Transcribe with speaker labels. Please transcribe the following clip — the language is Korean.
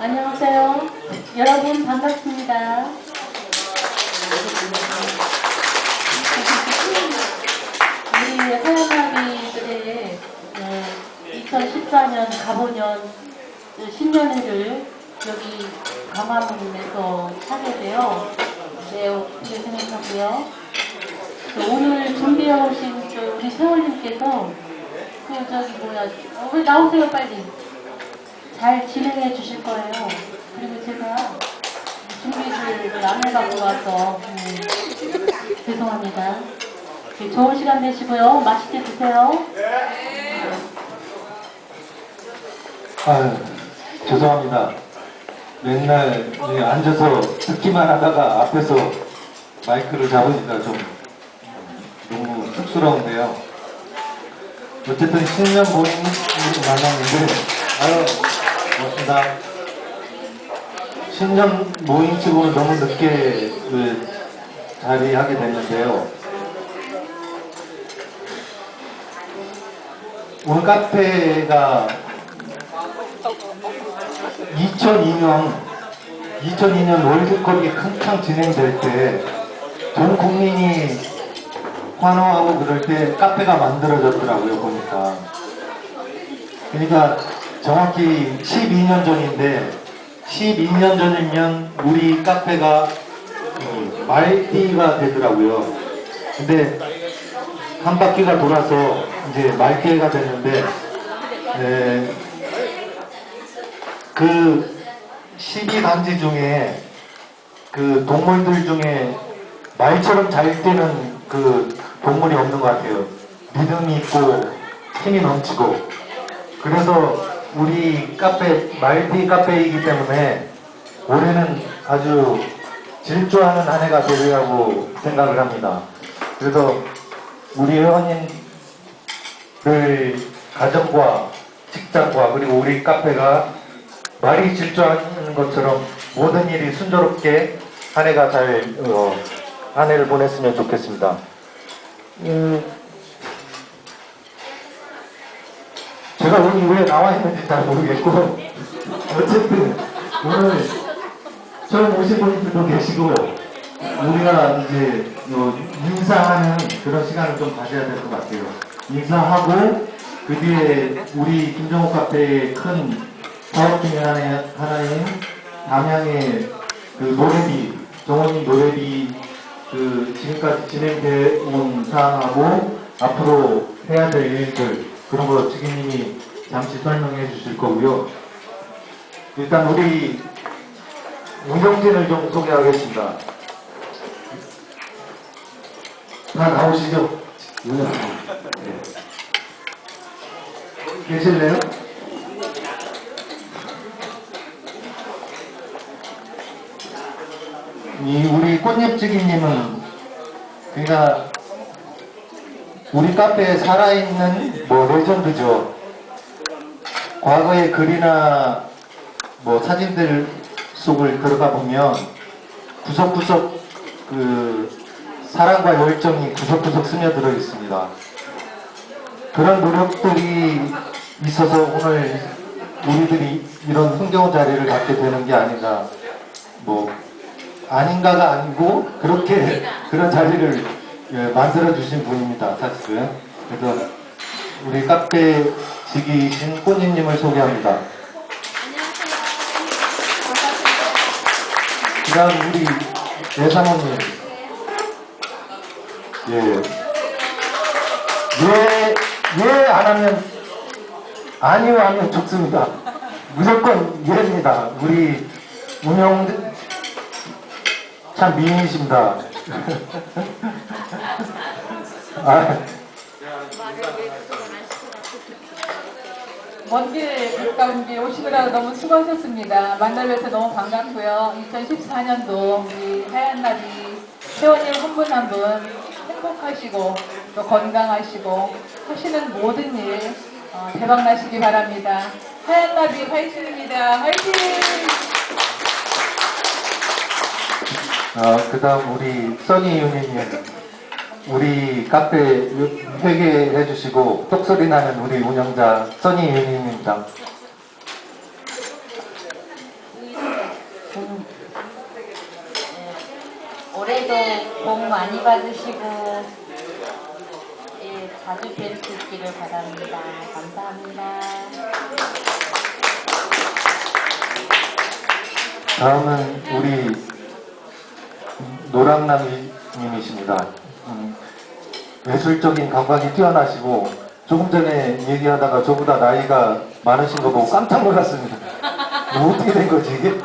Speaker 1: 안녕하세요. 여러분 반갑습니다. 우리 하얀마미들의 2014년 가보년 그 신년회를 여기 강화문에서 하게 돼요. 네, 어떻게 생각하고요? 그 오늘 준비해 오신 저 우리 세월님께서 그 저기 뭐야 어, 왜 나오세요 빨리 잘 진행해 주실 거예요. 그리고 제가 준비를 안 해 갖고 와서 음, 죄송합니다. 네, 좋은 시간 되시고요. 맛있게 드세요.
Speaker 2: 아유, 죄송합니다. 맨날 앉아서 듣기만 하다가 앞에서 마이크를 잡으니까 좀 너무 쑥스러운데요. 어쨌든 신년 모임 만났는데, 아유, 고맙습니다. 신년 모임 치고는 너무 늦게 그 자리하게 됐는데요. 오늘 카페가 2002년 2002년 월드컵이 한창 진행될 때 전 국민이 환호하고 그럴 때 카페가 만들어졌더라고요 보니까 그러니까 정확히 12년 전인데 12년 전이면 우리 카페가 이 말띠가 되더라고요 근데 한 바퀴가 돌아서 이제 말띠가 됐는데 에, 그 12단지 중에 그 동물들 중에 말처럼 잘 뛰는 그 동물이 없는 것 같아요. 믿음이 있고 힘이 넘치고. 그래서 우리 카페, 말티 카페이기 때문에 올해는 아주 질주하는 한 해가 되리라고 생각을 합니다. 그래서 우리 회원님들 가정과 직장과 그리고 우리 카페가 말이 질주하는 것처럼 모든 일이 순조롭게 한 해가 잘, 어, 한 해를 보냈으면 좋겠습니다. 음, 제가 여기 왜 나와 있는지 잘 모르겠고, 어쨌든 오늘 처음 오신 분들도 계시고, 우리가 이제 어, 인사하는 그런 시간을 좀 가져야 될 것 같아요. 인사하고, 그 뒤에 우리 김정호 카페의 큰 사업 중에 하나, 하나인 담양의 그 노래비, 정원님 노래비 그 지금까지 진행돼 온 사항하고 앞으로 해야 될 일들 그런 거 주기님이 잠시 설명해 주실 거고요. 일단 우리 운영진을 좀 소개하겠습니다. 다 나오시죠? 네. 계실래요? 이 우리 꽃잎지기님은 그러니까 우리 카페에 살아있는 뭐 레전드죠. 과거의 글이나 뭐 사진들 속을 들어가 보면 구석구석 그 사랑과 열정이 구석구석 스며들어 있습니다. 그런 노력들이 있어서 오늘 우리들이 이런 흥겨운 자리를 갖게 되는 게 아닌가 뭐 아닌가가 아니고 그렇게 그런 자리를 예, 만들어 주신 분입니다 사실은 그래서 우리 카페 직이신 꽃님님을 소개합니다. 그 다음 우리 예사모님. 예. 예, 예안 하면 아니요 하면 좋습니다. 무조건 예입니다. 우리 운영 참 미인이십니다. 아,
Speaker 3: 먼길 가까운 길 오시느라 너무 수고하셨습니다. 만나뵈서 너무 반갑고요. 2014년도 우리 하얀 나비 회원님 한 분 한 분 행복하시고 또 건강하시고 하시는 모든 일 어, 대박 나시기 바랍니다. 하얀 나비 화이팅입니다. 화이팅!
Speaker 2: 어, 그 다음 우리 써니 유니님 우리 카페 회계해 주시고 똑소리 나는 우리 운영자 써니 유니입니다.
Speaker 1: 음,
Speaker 4: 예, 올해도 복 많이 받으시고 예, 자주 뵐 수 있기를 바랍니다. 감사합니다.
Speaker 2: 다음은 우리 노랑남님이십니다. 음, 예술적인 감각이 뛰어나시고 조금 전에 얘기하다가 저보다 나이가 많으신 거 보고 깜짝 놀랐습니다. 뭐 어떻게 된 거지?